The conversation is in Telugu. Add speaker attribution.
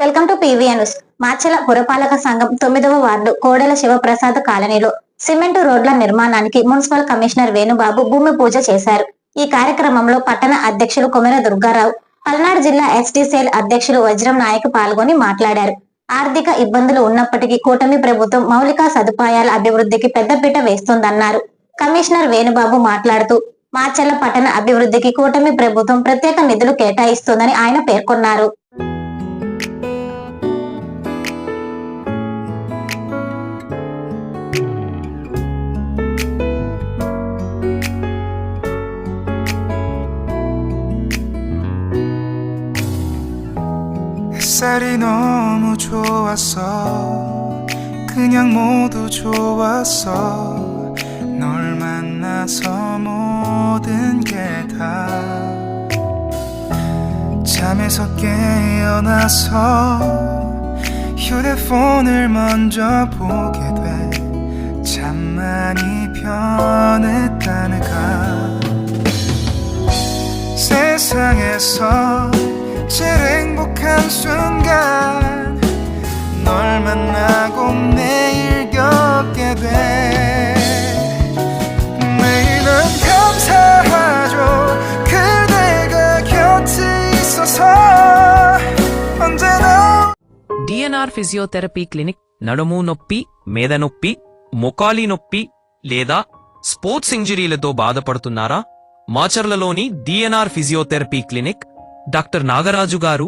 Speaker 1: వెల్కమ్ టు పీవీఎన్ న్యూస్ పురపాలక సంఘం తొమ్మిదవ వార్డు కోడెల శివప్రసాద్ కాలనీలో సిమెంట్ రోడ్ల నిర్మాణానికి మున్సిపల్ కమిషనర్ వేణుబాబు భూమి పూజ చేశారు. ఈ కార్యక్రమంలో పట్టణ అధ్యక్షులు కొమెర దుర్గారావు పల్నాడు జిల్లా ఎస్టీసీఎల్ అధ్యక్షులు వజ్రం నాయక్ పాల్గొని మాట్లాడారు. ఆర్థిక ఇబ్బందులు ఉన్నప్పటికీ కూటమి ప్రభుత్వం మౌలిక సదుపాయాల అభివృద్ధికి పెద్దపీట వేస్తోందన్నారు. కమిషనర్ వేణుబాబు మాట్లాడుతూ మాచర్ల పట్టణ అభివృద్ధికి కూటమి ప్రభుత్వం ప్రత్యేక నిధులు కేటాయిస్తోందని ఆయన పేర్కొన్నారు.
Speaker 2: 햇살이 너무 좋았어 그냥 모두 좋았어 널 만나서 모든 게 다 잠에서 깨어나서 휴대폰을 먼저 보게 돼. 참 많이 변했다는가. 세상에서 제일 행복한 순간 널 만나고 매일 겪게 돼 매일은 감사하죠 그대가 곁에 있어서 언제나
Speaker 3: డిఎన్ఆర్ ఫిజియోథెరపీ క్లినిక్ నడుము నొప్పి మేద నొప్పి మొకాలి నొప్పి లేదా స్పోర్ట్స్ ఇంజరీలతో బాధపడుతున్నారా మాచర్లలోని DNR physiotherapy clinic doctor Nagaraju garu